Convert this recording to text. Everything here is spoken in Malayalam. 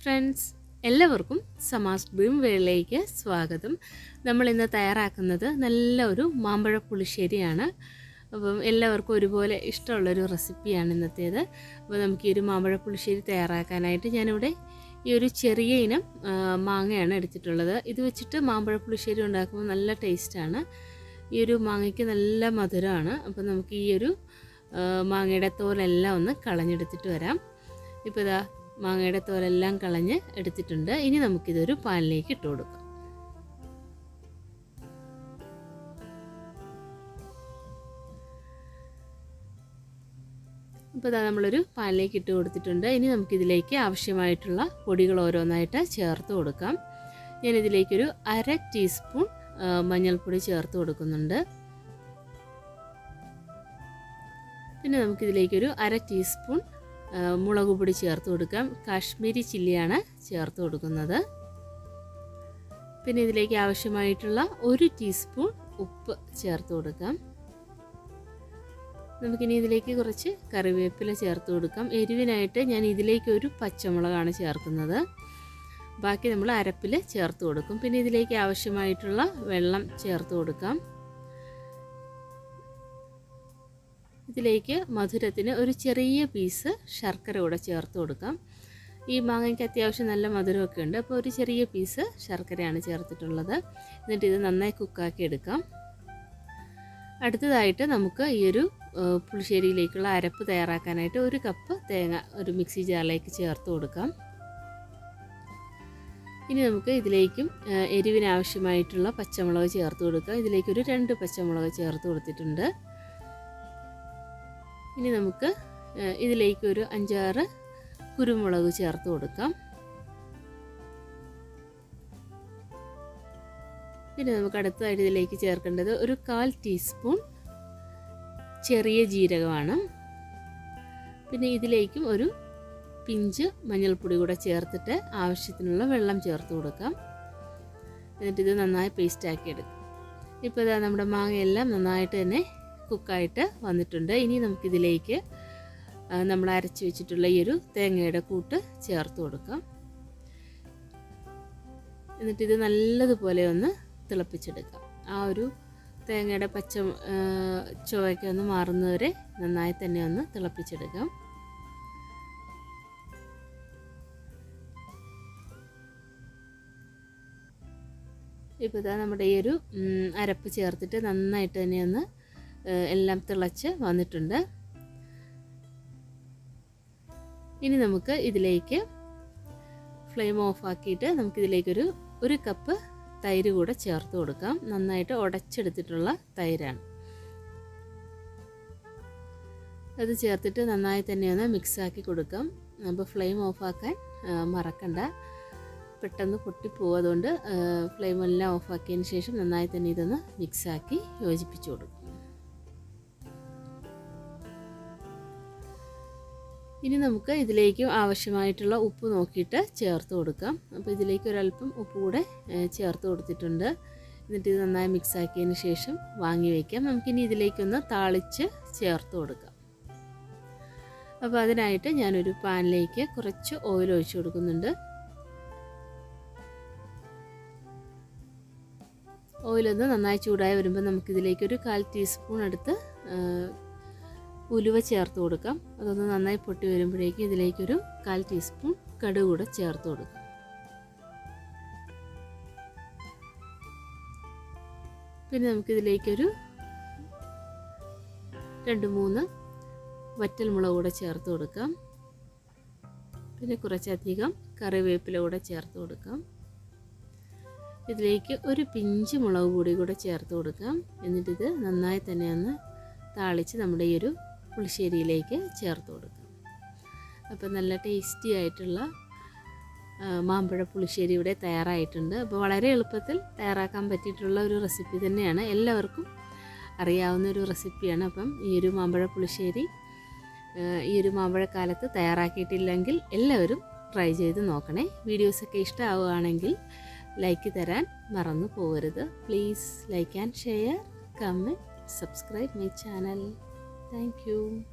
ഫ്രണ്ട്സ്. എല്ലാവർക്കും സമാസ് ഡ്രീം വേളിലേക്ക് സ്വാഗതം. നമ്മൾ ഇന്ന് തയ്യാറാക്കുന്നത് നല്ല ഒരു മാമ്പഴ പുളിശ്ശേരിയാണ് അപ്പം എല്ലാവർക്കും ഒരുപോലെ ഇഷ്ടമുള്ളൊരു റെസിപ്പിയാണ് ഇന്നത്തേത്. അപ്പോൾ നമുക്ക് ഈ ഒരു മാമ്പഴ പുളിശ്ശേരി തയ്യാറാക്കാനായിട്ട് ഞാനിവിടെ ഈ ഒരു ചെറിയ ഇനം മാങ്ങയാണ് എടുത്തിട്ടുള്ളത്. ഇത് വെച്ചിട്ട് മാമ്പഴ പുളിശ്ശേരി ഉണ്ടാക്കുമ്പോൾ നല്ല ടേസ്റ്റാണ്. ഈ ഒരു മാങ്ങയ്ക്ക് നല്ല മധുരമാണ്. അപ്പം നമുക്ക് ഈ ഒരു മാങ്ങയുടെ തോലെല്ലാം ഒന്ന് കളഞ്ഞെടുത്തിട്ട് വരാം. ഇപ്പോൾ ഇതാ മാങ്ങയുടെ തോലെല്ലാം കളഞ്ഞ് എടുത്തിട്ടുണ്ട്. ഇനി നമുക്കിതൊരു പാനിലേക്ക് ഇട്ട് കൊടുക്കാം. ഇപ്പോൾ ഇതാ നമ്മളൊരു പാനിലേക്ക് ഇട്ട് കൊടുത്തിട്ടുണ്ട്. ഇനി നമുക്കിതിലേക്ക് ആവശ്യമായിട്ടുള്ള പൊടികൾ ഓരോന്നായിട്ട് ചേർത്ത് കൊടുക്കാം. ഞാനിതിലേക്കൊരു അര ടീസ്പൂൺ മഞ്ഞൾപ്പൊടി ചേർത്ത് കൊടുക്കുന്നുണ്ട്. പിന്നെ നമുക്കിതിലേക്കൊരു അര ടീസ്പൂൺ മുളക് പൊടി ചേർത്ത് കൊടുക്കാം. കാശ്മീരി ചില്ലിയാണ് ചേർത്ത് കൊടുക്കുന്നത്. പിന്നെ ഇതിലേക്ക് ആവശ്യമായിട്ടുള്ള ഒരു ടീസ്പൂൺ ഉപ്പ് ചേർത്ത് കൊടുക്കാം. നമുക്കിനി ഇതിലേക്ക് കുറച്ച് കറിവേപ്പില ചേർത്ത് കൊടുക്കാം. എരിവിനായിട്ട് ഞാൻ ഇതിലേക്ക് ഒരു പച്ചമുളകാണ് ചേർക്കുന്നത്. ബാക്കി നമ്മൾ അരപ്പിൽ ചേർത്ത് കൊടുക്കും. പിന്നെ ഇതിലേക്ക് ആവശ്യമായിട്ടുള്ള വെള്ളം ചേർത്ത് കൊടുക്കാം. ഇതിലേക്ക് മധുരത്തിന് ഒരു ചെറിയ പീസ് ശർക്കര കൂടെ ചേർത്ത് കൊടുക്കാം. ഈ മാങ്ങയ്ക്ക് അത്യാവശ്യം നല്ല മധുരമൊക്കെ ഉണ്ട്. അപ്പോൾ ഒരു ചെറിയ പീസ് ശർക്കരയാണ് ചേർത്തിട്ടുള്ളത്. എന്നിട്ട് ഇത് നന്നായി കുക്കാക്കി എടുക്കാം. അടുത്തതായിട്ട് നമുക്ക് ഈ ഒരു പുളിശ്ശേരിയിലേക്കുള്ള അരപ്പ് തയ്യാറാക്കാനായിട്ട് ഒരു കപ്പ് തേങ്ങ ഒരു മിക്സി ജാറിലേക്ക് ചേർത്ത് കൊടുക്കാം. ഇനി നമുക്ക് ഇതിലേക്കും എരിവിനാവശ്യമായിട്ടുള്ള പച്ചമുളക് ചേർത്ത് കൊടുക്കാം. ഇതിലേക്കൊരു രണ്ട് പച്ചമുളക് ചേർത്ത് കൊടുത്തിട്ടുണ്ട്. ഇനി നമുക്ക് ഇതിലേക്ക് ഒരു അഞ്ചാറ് കുരുമുളക് ചേർത്ത് കൊടുക്കാം. പിന്നെ നമുക്ക് അടുത്തതായിട്ട് ഇതിലേക്ക് ചേർക്കേണ്ടത് ഒരു കാൽ ടീസ്പൂൺ ചെറിയ ജീരകമാണ്. പിന്നെ ഇതിലേക്കും ഒരു പിഞ്ച് മഞ്ഞൾപ്പൊടി കൂടെ ചേർത്തിട്ട് ആവശ്യത്തിനുള്ള വെള്ളം ചേർത്ത് കൊടുക്കാം. എന്നിട്ട് ഇത് നന്നായി പേസ്റ്റാക്കി എടുക്കാം. ഇപ്പോൾ ഇതാ നമ്മുടെ മാങ്ങയെല്ലാം നന്നായിട്ട് തന്നെ കുക്കായിട്ട് വന്നിട്ടുണ്ട്. ഇനി നമുക്കിതിലേക്ക് നമ്മൾ അരച്ച് വെച്ചിട്ടുള്ള ഈ ഒരു തേങ്ങയുടെ കൂട്ട് ചേർത്ത് കൊടുക്കാം. എന്നിട്ടിത് നല്ലതുപോലെ ഒന്ന് തിളപ്പിച്ചെടുക്കാം. ആ ഒരു തേങ്ങയുടെ പച്ച ചുവയ്ക്ക് ഒന്ന് മാറുന്നവരെ നന്നായി തന്നെ ഒന്ന് തിളപ്പിച്ചെടുക്കാം. ഇപ്പോൾ ഇതാ നമ്മുടെ ഈ ഒരു അരപ്പ് ചേർത്തിട്ട് നന്നായിട്ട് തന്നെ ഒന്ന് എല്ലാം തിളച്ച് വന്നിട്ടുണ്ട്. ഇനി നമുക്ക് ഇതിലേക്ക് ഫ്ലെയിം ഓഫ് ആക്കിയിട്ട് നമുക്കിതിലേക്കൊരു ഒരു കപ്പ് തൈര് കൂടെ ചേർത്ത് കൊടുക്കാം. നന്നായിട്ട് ഉടച്ചെടുത്തിട്ടുള്ള തൈരാണ്. അത് ചേർത്തിട്ട് നന്നായി തന്നെ ഒന്ന് മിക്സാക്കി കൊടുക്കാം. അപ്പോൾ ഫ്ലെയിം ഓഫാക്കാൻ മറക്കണ്ട. പെട്ടെന്ന് പൊട്ടിപ്പോവും അതുകൊണ്ട് ഫ്ലെയിം എല്ലാം ഓഫാക്കിയതിന് ശേഷം നന്നായി തന്നെ ഇതൊന്ന് മിക്സാക്കി യോജിപ്പിച്ചു കൊടുക്കും. ഇനി നമുക്ക് ഇതിലേക്ക് ആവശ്യമായിട്ടുള്ള ഉപ്പ് നോക്കിയിട്ട് ചേർത്ത് കൊടുക്കാം. അപ്പോൾ ഇതിലേക്ക് ഒരല്പം ഉപ്പ് കൂടെ ചേർത്ത് കൊടുത്തിട്ടുണ്ട്. എന്നിട്ട് ഇത് നന്നായി മിക്സ് ആക്കിയതിന് ശേഷം വാങ്ങി വയ്ക്കാം നമുക്കിനി ഇതിലേക്കൊന്ന് താളിച്ച് ചേർത്ത് കൊടുക്കാം. അപ്പോൾ അതിനായിട്ട് ഞാനൊരു പാനിലേക്ക് കുറച്ച് ഓയിൽ ഒഴിച്ചു കൊടുക്കുന്നുണ്ട്. ഓയിലൊന്ന് നന്നായി ചൂടായി വരുമ്പോൾ നമുക്കിതിലേക്കൊരു കാൽ ടീസ്പൂൺ എടുത്ത് ഉലുവ ചേർത്ത് കൊടുക്കാം. അതൊന്ന് നന്നായി പൊട്ടി വരുമ്പോഴേക്കും ഇതിലേക്കൊരു കാൽ ടീസ്പൂൺ കടുക് കൂടെ ചേർത്ത് കൊടുക്കാം. പിന്നെ നമുക്കിതിലേക്കൊരു രണ്ട് മൂന്ന് വറ്റൽ മുളക് കൂടെ ചേർത്ത് കൊടുക്കാം. പിന്നെ കുറച്ചധികം കറിവേപ്പില കൂടെ ചേർത്ത് കൊടുക്കാം. ഇതിലേക്ക് ഒരു പിഞ്ച് മുളക് പൊടി കൂടെ ചേർത്ത് കൊടുക്കാം. എന്നിട്ടിത് നന്നായി തന്നെ ഒന്ന് താളിച്ച് നമ്മുടെ ഈ ഒരു പുളിശ്ശേരിയിലേക്ക് ചേർത്ത് കൊടുക്കാം. അപ്പോൾ നല്ല ടേസ്റ്റി ആയിട്ടുള്ള മാമ്പഴ പുളിശ്ശേരി ഇവിടെ തയ്യാറായിട്ടുണ്ട്. അപ്പോൾ വളരെ എളുപ്പത്തിൽ തയ്യാറാക്കാൻ പറ്റിയിട്ടുള്ള ഒരു റെസിപ്പി തന്നെയാണ്. എല്ലാവർക്കും അറിയാവുന്ന ഒരു റെസിപ്പിയാണ് അപ്പം ഈ ഒരു മാമ്പഴ പുളിശ്ശേരി ഈ ഒരു മാമ്പഴക്കാലത്ത് തയ്യാറാക്കിയിട്ടില്ലെങ്കിൽ എല്ലാവരും ട്രൈ ചെയ്ത് നോക്കണേ. വീഡിയോസൊക്കെ ഇഷ്ടമാവുകയാണെങ്കിൽ ലൈക്ക് തരാൻ മറന്നു പോകരുത്. Please like and share comment subscribe my channel Thank you.